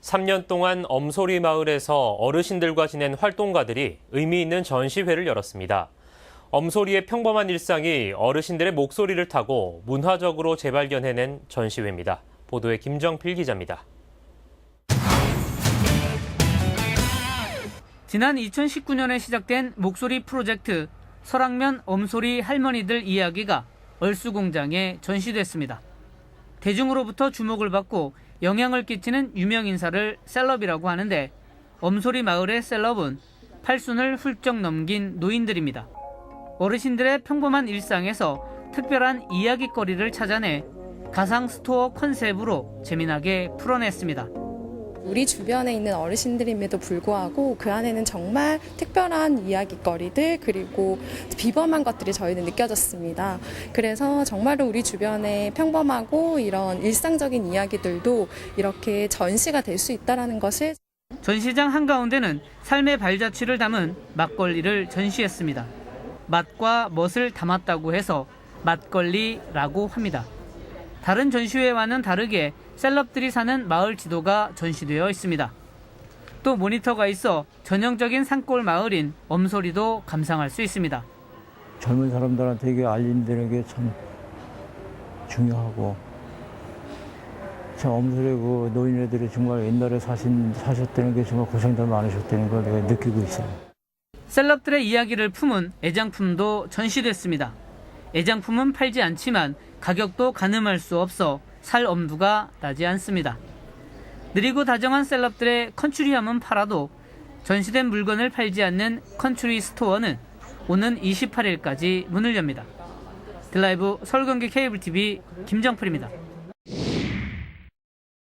3년 동안 엄소리 마을에서 어르신들과 지낸 활동가들이 의미 있는 전시회를 열었습니다. 엄소리의 평범한 일상이 어르신들의 목소리를 타고 문화적으로 재발견해낸 전시회입니다. 보도에 김정필 기자입니다. 지난 2019년에 시작된 목소리 프로젝트 설악면 엄소리 할머니들 이야기가 얼수공장에 전시됐습니다. 대중으로부터 주목을 받고 영향을 끼치는 유명 인사를 셀럽이라고 하는데 엄소리 마을의 셀럽은 팔순을 훌쩍 넘긴 노인들입니다. 어르신들의 평범한 일상에서 특별한 이야기거리를 찾아내 가상 스토어 컨셉으로 재미나게 풀어냈습니다. 우리 주변에 있는 어르신들임에도 불구하고 그 안에는 정말 특별한 이야기거리들 그리고 비범한 것들이 저희는 느껴졌습니다. 그래서 정말로 우리 주변에 평범하고 이런 일상적인 이야기들도 이렇게 전시가 될 수 있다라는 것을 전시장 한가운데는 삶의 발자취를 담은 막걸리를 전시했습니다. 맛과 멋을 담았다고 해서 맛걸리라고 합니다. 다른 전시회와는 다르게 셀럽들이 사는 마을 지도가 전시되어 있습니다. 또 모니터가 있어 전형적인 산골 마을인 엄소리도 감상할 수 있습니다. 젊은 사람들한테 이게 알린다는 게 참 중요하고 참 엄소리 그 노인네들이 정말 옛날에 사신 사셨다는 게 정말 고생들 많으셨다는 걸 내가 느끼고 있어요. 셀럽들의 이야기를 품은 애장품도 전시됐습니다. 애장품은 팔지 않지만 가격도 가늠할 수 없어 살 엄두가 나지 않습니다. 느리고 다정한 셀럽들의 컨츄리함은 팔아도 전시된 물건을 팔지 않는 컨츄리 스토어는 오는 28일까지 문을 엽니다. 드라이브 서울경기 케이블 TV 김정풀입니다.